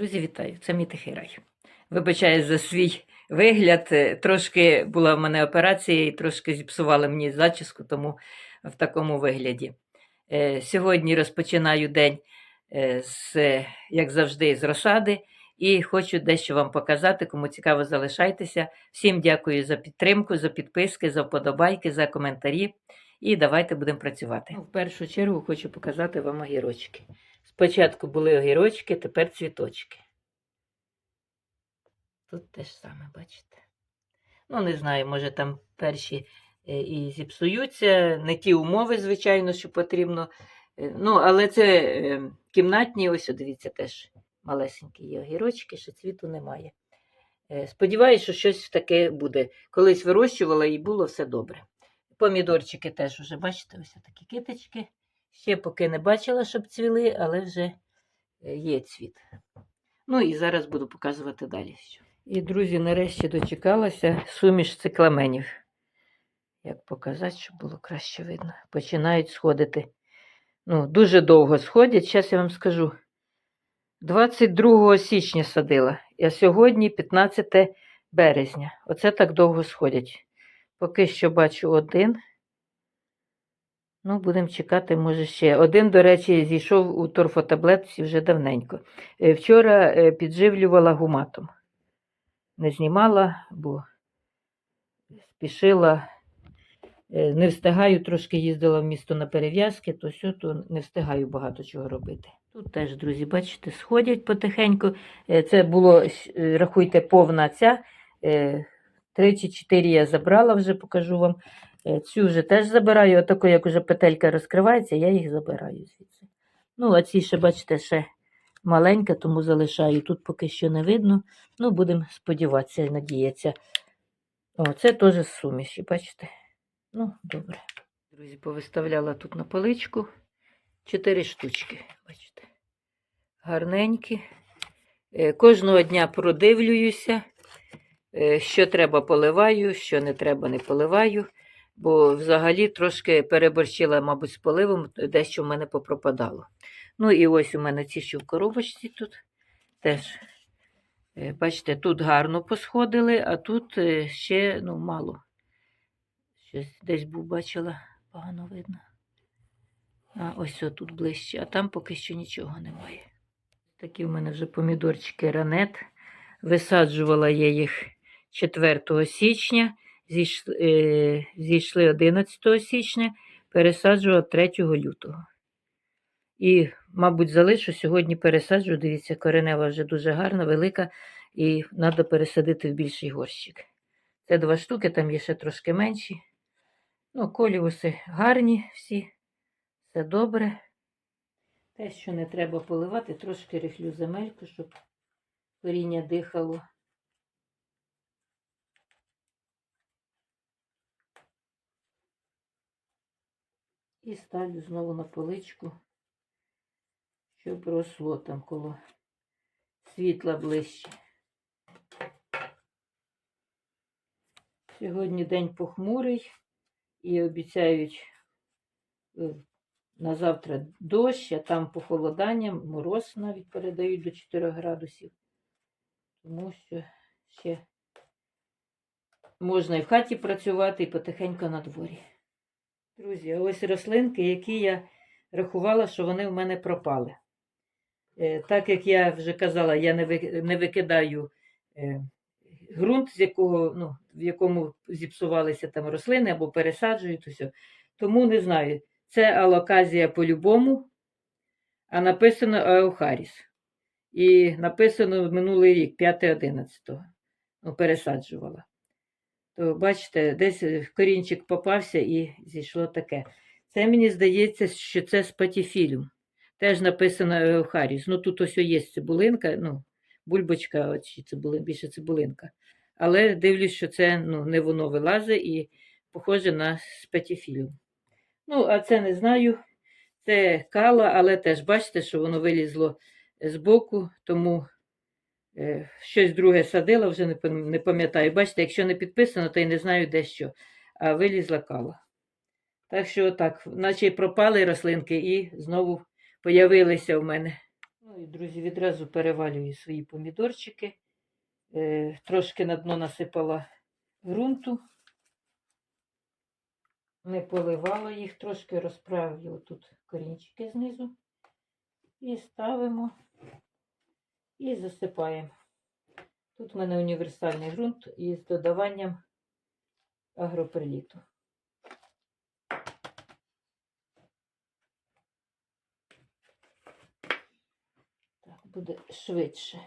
Друзі, вітаю! Це мій тихий рай. Вибачаю за свій вигляд. е, Трошки була в мене операція і трошки зіпсували мені зачіску, тому в такому вигляді. Е, Сьогодні розпочинаю день, е, з, як завжди, з розсади. І хочу дещо вам показати. Кому цікаво, залишайтеся. Всім дякую за підтримку, за підписки, за вподобайки, за коментарі. І давайте будемо працювати. Ну, В першу чергу хочу показати вам огірочки. Спочатку були огірочки, тепер цвіточки. Тут те ж саме, бачите. Ну, не знаю, може там перші е, і зіпсуються, не ті умови, звичайно, що потрібно. Е, Ну, але це е, кімнатні, ось, дивіться, теж малесенькі є огірочки, ще цвіту немає. Сподіваюсь, що щось таке буде. Колись вирощувала і було все добре. Помідорчики теж вже, бачите, ось такі китички. Ще поки не бачила, щоб цвіли, але вже е, є цвіт. Ну і зараз буду показувати далі. І, друзі, нарешті дочекалася суміш цикламенів. Як показати, щоб було краще видно. Починають сходити. Ну, дуже довго сходять. Зараз я вам скажу. 22 січня садила, а сьогодні 15 березня. Оце так довго сходять. Поки що бачу один. Ну, будемо чекати, може ще. Один, до речі, зійшов у торфотаблетці вже давненько. Е, Вчора е, підживлювала гуматом. Не знімала, бо спішила. Е, Не встигаю, трошки їздила в місто на перев'язки, то сьо, то не встигаю багато чого робити. Тут теж, друзі, бачите, сходять потихеньку. Це було, рахуйте, повна ця. Три чи чотири я забрала, вже покажу вам. Е, Цю вже теж забираю. Отако, як уже петелька розкривається, я їх забираю звідси. Ну, а ці ще, бачите, ще маленька, тому залишаю. Тут поки що не видно. Ну, будемо сподіватися і надіятися. О, це теж з суміші, бачите? Ну, добре. Друзі, повиставляла тут на поличку. Чотири штучки, бачите. Гарненькі. Е, Кожного дня продивлююся. Е, Що треба, поливаю, що не треба, не поливаю. Бо взагалі трошки переборщила, мабуть, з поливом, дещо в мене попропадало. Ну і ось у мене ці, що в коробочці тут теж. е, Бачите, тут гарно посходили, а тут е, ще ну, мало. Щось десь був, бачила, погано видно. А ось тут ближче, а там поки що нічого немає. Такі в мене вже помідорчики ранет. Висаджувала я їх 4 січня, зійшли, е, зійшли 11 січня, пересаджувала 3 лютого. І, мабуть, залишу сьогодні пересаджу. Дивіться, коренева вже дуже гарна, велика, і треба пересадити в більший горщик. Це два штуки, там є ще трошки менші. Ну, коліуси гарні всі, все добре. Те, що не треба поливати, трошки рихлю земельку, щоб коріння дихало. І ставлю знову на поличку, щоб росло там коло світла ближче. Сьогодні день похмурий і обіцяють е, на завтра дощ, а там похолодання, мороз навіть передають до 4 градусів. Тому що ще можна і в хаті працювати, і потихеньку на дворі. Друзі, ось рослинки, які я рахувала, що вони в мене пропали. Е, Так як я вже казала, я не викидаю е, ґрунт, з якого, ну, в якому зіпсувалися там рослини або пересаджують усе. Тому не знаю. Це алоказія по-любому, а написано Аохаріс. І написано минулий рік, 5-11. Ну, пересаджувала. То бачите, десь е, корінчик попався і зійшло таке. Це мені здається, що це спатіфілюм. Теж написано Еохаріс. Ну тут ось є цибулинка, ну, бульбочка, чи цибули, більше цибулинка. Але дивлюсь, що це ну, не воно вилазить і похоже на спатіфілюм. Ну, а це не знаю. Це кала, але теж бачите, що воно вилізло з боку, тому е, щось друге садила, вже не, пам'ятаю. Бачите, якщо не підписано, то й не знаю де що. А вилізла кала. Так що так, наче пропали рослинки і знову появилися в мене. Ну і, друзі, відразу перевалюю свої помідорчики. Е, трошки на дно насипала ґрунту. Не поливала їх, трошки розправлю тут корінчики знизу. І ставимо і засипаємо. Тут в мене універсальний ґрунт із додаванням агроприліту. Так, буде швидше.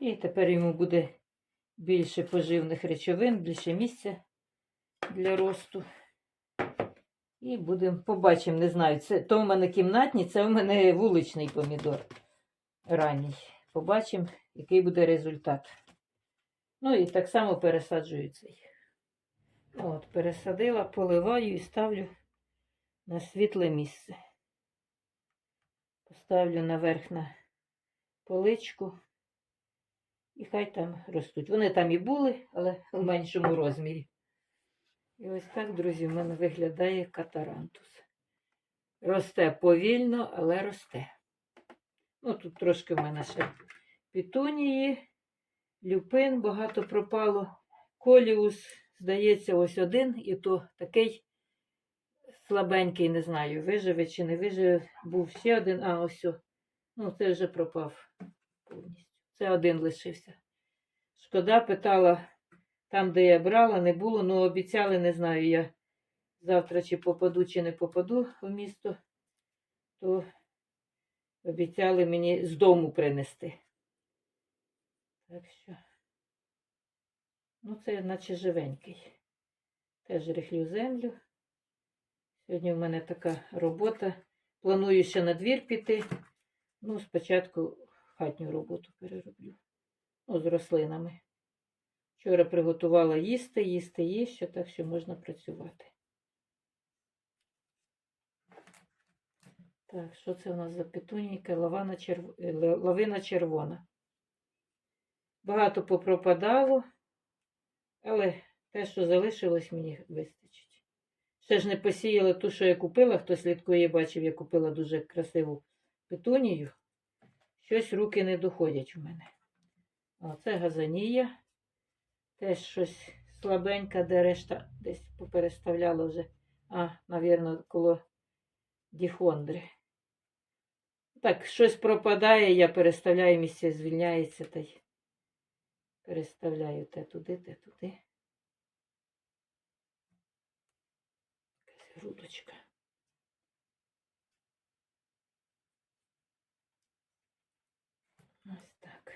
І тепер йому буде більше поживних речовин, більше місця для росту. І будемо побачимо, не знаю, це то в мене кімнатні, це в мене вуличний помідор ранній. Побачимо, який буде результат. Ну і так само пересаджую цей. От, пересадила, поливаю і ставлю на світле місце. Поставлю наверх на поличку. І хай там ростуть. Вони там і були, але в меншому розмірі. І ось так, друзі, в мене виглядає катарантус. Росте повільно, але росте. Ну, тут трошки в мене ще пітунії, люпин багато пропало. Коліус, здається, ось один, і то такий слабенький, не знаю, виживе чи не виживе. Був ще один, а ось. о. Ну, це вже пропав повністю. Це один лишився. Шкода питала, там, де я брала, не було, ну обіцяли, не знаю, я завтра чи попаду, чи не попаду в місто, то обіцяли мені з дому принести. Так що, ну це наче живенький. Теж рихлю землю. Сьогодні в мене така робота. Планую ще на двір піти. Ну, спочатку хатню роботу перероблю. Ну, з рослинами. Вчора приготувала їсти, їсти є ще, так що можна працювати. Так, що це у нас за петунійка? Лавана черв... е, Лавина червона. Багато попропадало, але те, що залишилось, мені вистачить. Ще ж не посіяла ту, що я купила. Хто слідкує, бачив, я купила дуже красиву петунію. Щось руки не доходять у мене. О, це газанія. Теж щось слабенька, де решта десь попереставляла вже. А, навірно, коло діхондри. Так, щось пропадає, я переставляю місце, звільняється та й переставляю те туди, те туди. Якась грудочка. Ось так.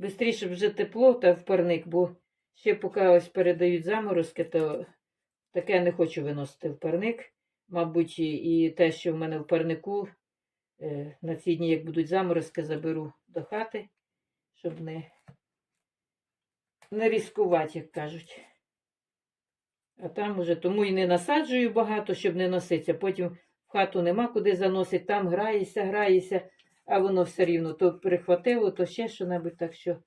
Бистріше вже тепло та в парник, бо ще поки ось передають заморозки, то таке не хочу виносити в парник. Мабуть, і, те, що в мене в парнику, е, на ці дні, як будуть заморозки, заберу до хати, щоб не, не ризикувати, як кажуть. А там уже тому і не насаджую багато, щоб не носитися. Потім в хату нема куди заносити, там граєшся, граєшся, а воно все рівно то перехватило, то ще що-небудь, так що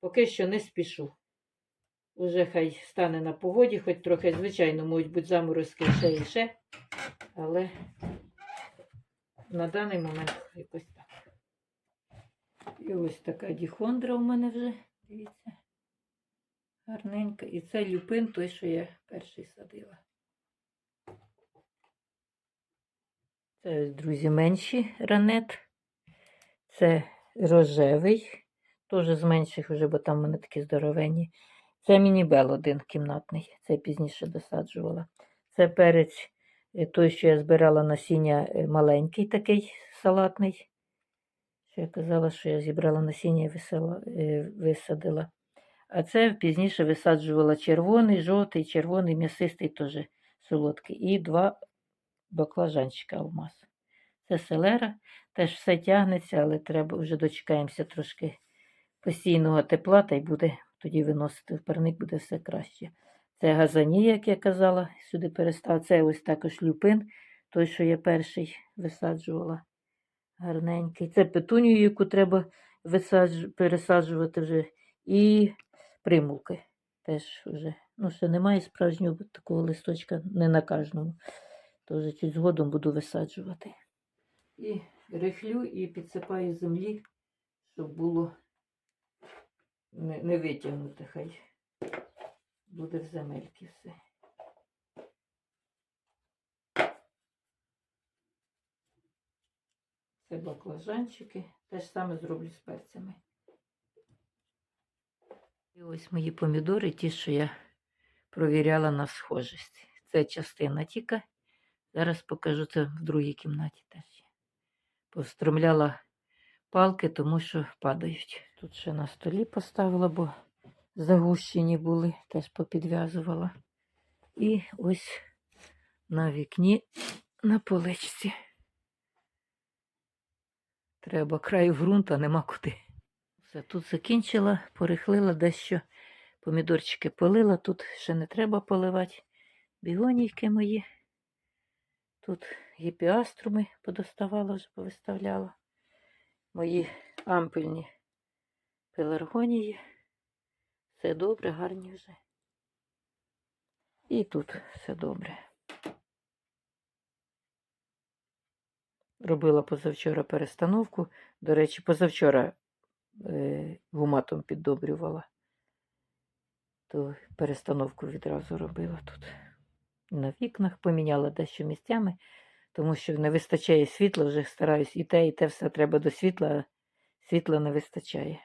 поки що не спішу. Уже хай стане на погоді, хоч трохи, звичайно, можуть бути заморозки ще і ще, але на даний момент якось так. І ось така діхондра у мене вже, дивіться, гарненька. І це люпин, той, що я перший садила. Це, друзі, менші ранет. Це рожевий, теж з менших вже, бо там в мене такі здоровенні. Це мінібел один кімнатний, це пізніше досаджувала. Це перець, е, той, що я збирала насіння е, маленький такий салатний. Я казала, що я зібрала насіння і е, висадила. А це пізніше висаджувала червоний, жовтий, червоний, м'ясистий теж солодкий. І два баклажанчика алмаз. Це теж все тягнеться, але треба вже дочекаємося трошки постійного тепла, та й буде тоді виносити в парник, буде все краще. Це газанія, як я казала, сюди перестав. Це ось також люпин, той, що я перший висаджувала. Гарненький. Це петунію, яку треба висадж... пересаджувати вже. І примулки теж вже. Ну, ще немає справжнього такого листочка, не на кожному. То вже чуть згодом буду висаджувати. І рихлю і підсипаю землі, щоб було не, не витягнути хай. Буде в земельки все. Це баклажанчики. Те ж саме зроблю з перцями. І ось мої помідори, ті, що я провіряла на схожість. Це частина тіка. Зараз покажу це в другій кімнаті теж. Повстромляла палки, тому що падають. Тут ще на столі поставила, бо загущені були, теж попідв'язувала. І ось на вікні на поличці. Треба край ґрунта, нема куди. Все, тут закінчила, порихлила дещо. Помідорчики полила, тут ще не треба поливати. Бігонійки мої. Тут гіпіаструми подоставала, вже повиставляла. Мої ампельні пеларгонії. Все добре, гарні вже. І тут все добре. Робила позавчора перестановку. До речі, позавчора е, гуматом піддобрювала. То перестановку відразу робила тут. На вікнах поміняла дещо місцями, тому що не вистачає світла, вже стараюсь і те, і те все треба до світла, світла не вистачає.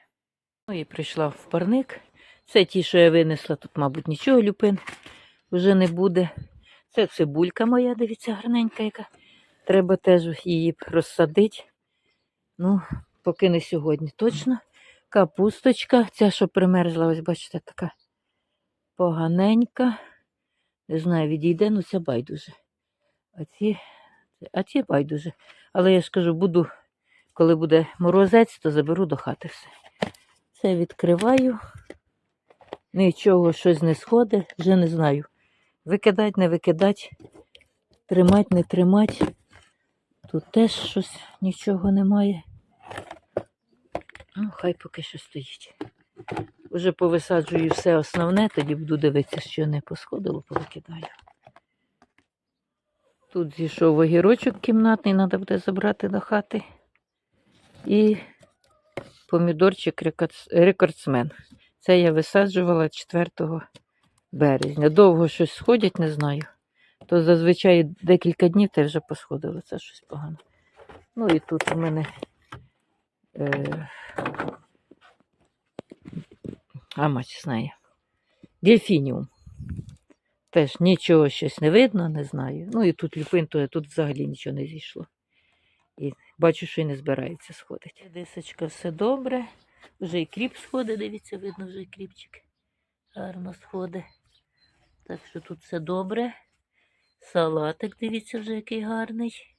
Ну і прийшла в парник. Це ті, що я винесла, тут, мабуть, нічого люпин вже не буде. Це цибулька моя, дивіться, гарненька яка. Треба теж її розсадити. Ну, поки не сьогодні точно. Капусточка, ця, що примерзла, ось бачите, така поганенька. Не знаю, відійде, ну це байдуже. А ці, а ці байдуже. Але я ж кажу, буду, коли буде морозець, то заберу до хати все. Це відкриваю. Нічого щось не сходить, вже не знаю. Викидать, не викидать, тримать, не тримать. Тут теж щось нічого немає. Ну, хай поки що стоїть. Уже повисаджую все основне, тоді буду дивитися, що не посходило, повикидаю. Тут зійшов огірочок кімнатний, треба буде забрати до хати. І помідорчик рекордсмен. Це я висаджувала 4 березня. Довго щось сходять, не знаю. То зазвичай декілька днів та вже посходило. Це щось погано. Ну і тут у мене. Е... А мать знає. Дельфініум. Теж нічого щось не видно, не знаю. Ну і тут люпин, то тут взагалі нічого не зійшло. І бачу, що і не збирається сходити. Дисочка все добре. Вже і кріп сходить, дивіться, видно, вже і кріпчик. Гарно сходить. Так що тут все добре. Салатик, дивіться, вже який гарний.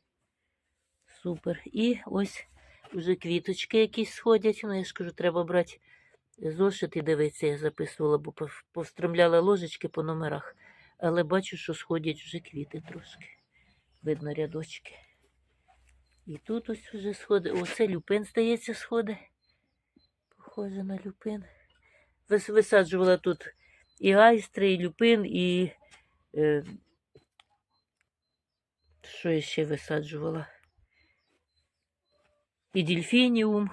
Супер. І ось вже квіточки якісь сходять. Ну, я ж кажу, треба брати зошит і дивитися, я записувала, бо пов- повстромляла ложечки по номерах. Але бачу, що сходять вже квіти трошки. Видно рядочки. І тут ось вже сходить. Оце люпин, здається, сходить. Похоже на люпин. Висаджувала тут і айстри, і люпин, і. Е, що я ще висаджувала? І дельфініум.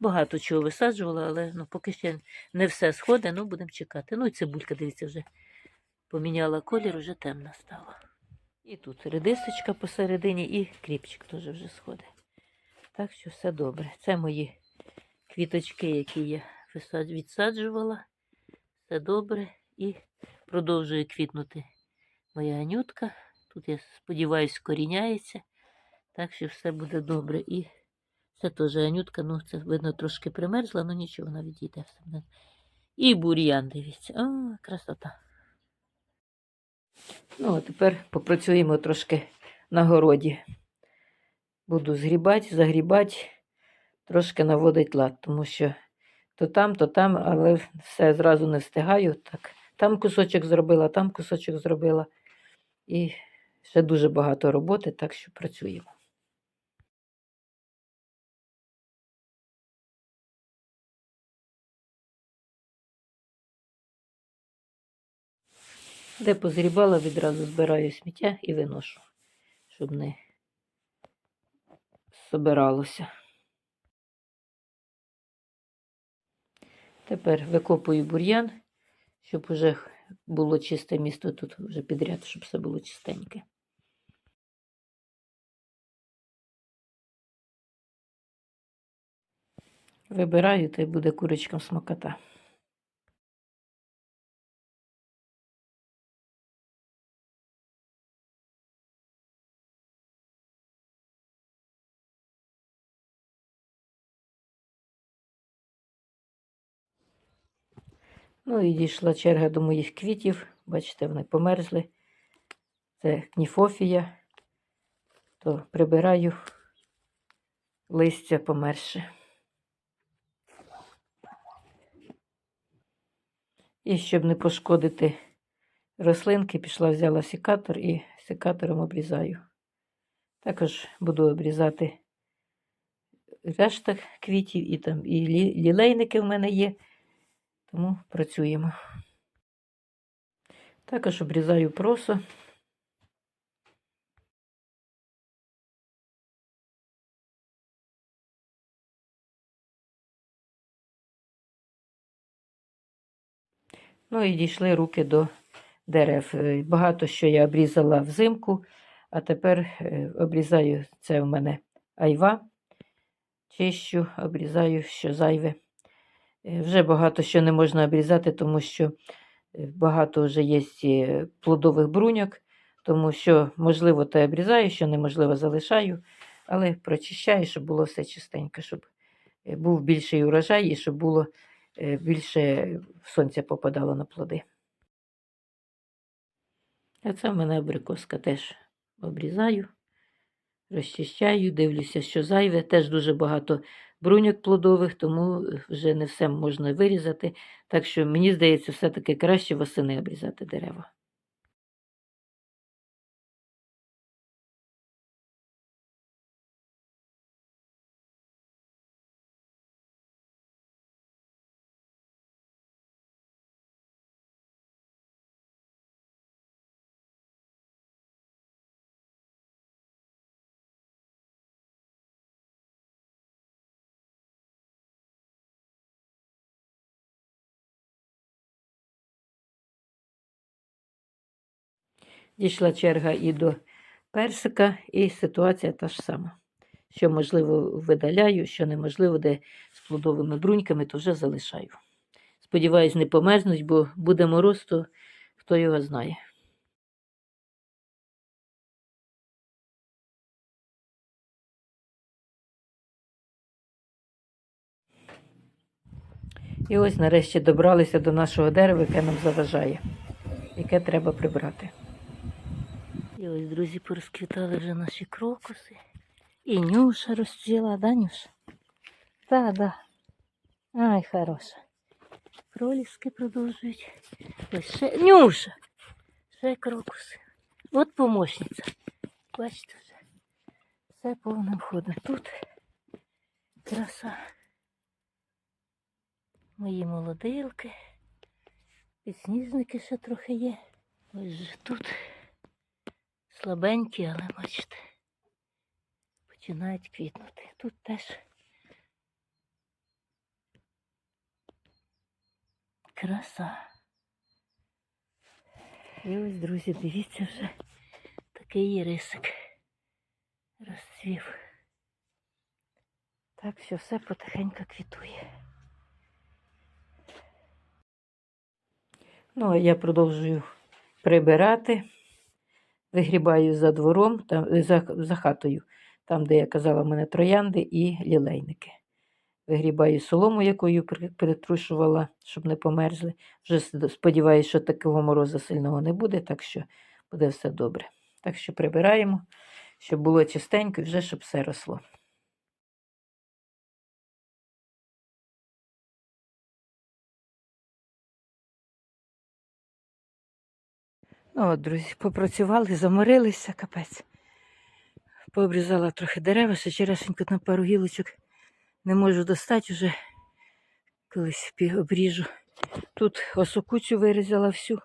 Багато чого висаджувала, але ну, поки ще не все сходить, ну будемо чекати. Ну і цибулька, дивіться, вже поміняла колір, вже темна стала. І тут редисочка посередині, і кріпчик теж вже сходить. Так що все добре. Це мої квіточки, які я відсаджувала. Все добре. І продовжує квітнути моя анютка. Тут, я сподіваюся, коріняється. Так що все буде добре. І це теж анютка, ну це видно трошки примерзла, але нічого, вона відійде І бур'ян, дивіться. О, красота. Ну, а тепер попрацюємо трошки на городі. Буду згрібати, загрібати, трошки наводити лад, тому що то там, то там, але все зразу не встигаю. Так, там кусочок зробила, там кусочок зробила. І ще дуже багато роботи, так що працюємо. Де позрібала, відразу збираю сміття і виношу, щоб не собиралося. Тепер викопую бур'ян, щоб уже було чисте місто тут вже підряд, щоб все було чистеньке. Вибираю, та й буде курочкам смакота. Ну і дійшла черга до моїх квітів. Бачите, вони померзли. Це кніфофія, то прибираю листя померше. І щоб не пошкодити рослинки, пішла, взяла секатор і секатором обрізаю. Також буду обрізати решта квітів, і там і лілейники в мене є, тому працюємо. Також обрізаю просо. Ну і дійшли руки до дерев. Е, Багато що я обрізала взимку, а тепер е, обрізаю це в мене айва. Чищу, обрізаю, що зайве. Е, Вже багато що не можна обрізати, тому що е, багато вже є е, плодових бруньок, тому що, можливо, те обрізаю, що неможливо залишаю, але прочищаю, щоб було все чистенько, щоб був більший урожай і щоб було більше сонця попадало на плоди. А це в мене абрикоска теж обрізаю, розчищаю, дивлюся, що зайве. Теж дуже багато бруньок плодових, тому е, вже не все можна вирізати. Так що мені здається, все-таки краще восени обрізати дерева. Дійшла черга і до персика, і ситуація та ж сама. Що можливо видаляю, що неможливо, де з плодовими бруньками, то вже залишаю. Сподіваюсь, не померзнуть, бо буде мороз, то хто його знає. І ось нарешті добралися до нашого дерева, яке нам заважає, яке треба прибрати. І ось, друзі, порозквітали вже наші крокуси. І Нюша розцвіла, да, Нюша? Так, да. Ай, хороша. Проліски продовжують. Ось ще. Нюша! Ще крокуси. От помощниця. Бачите вже. Все повним ходом. Тут краса. Мої молодилки. Підсніжники ще трохи є. Ось же тут слабенькі, але бачите, починають квітнути. Тут теж краса. І ось, друзі, дивіться вже такий ірисик розцвів. Так що все потихеньку квітує. Ну, а я продовжую прибирати вигрібаю за двором, там, е, за, за хатою, там, де я казала, в мене троянди і лілейники. Вигрібаю солому, якою перетрушувала, щоб не померзли. Вже сподіваюся, що такого морозу сильного не буде, так що буде все добре. Так що прибираємо, щоб було чистенько і вже щоб все росло. Ну от, друзі, попрацювали, заморилися, капець. Пообрізала трохи дерева, ще черешеньку на пару гілочок. Не можу достати вже. Колись обріжу. Тут осокуцю вирізала всю.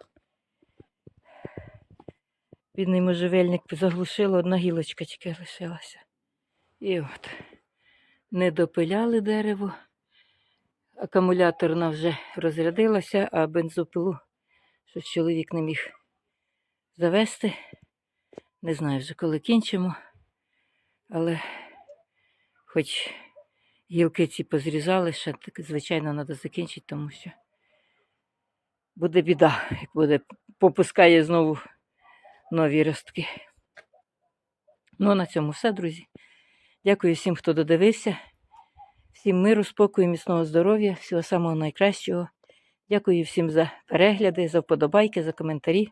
Бідний можжевельник заглушило, одна гілочка тільки лишилася. І от. Не допиляли дерево. Акумуляторна вже розрядилася, а бензопилу щось чоловік не міг завести. Не знаю вже, коли кінчимо. Але хоч гілки ці позрізали, ще так, звичайно, треба закінчити, тому що буде біда, як буде попускає знову нові ростки. Ну, а на цьому все, друзі. Дякую всім, хто додивився. Всім миру, спокою, міцного здоров'я, всього самого найкращого. Дякую всім за перегляди, за вподобайки, за коментарі.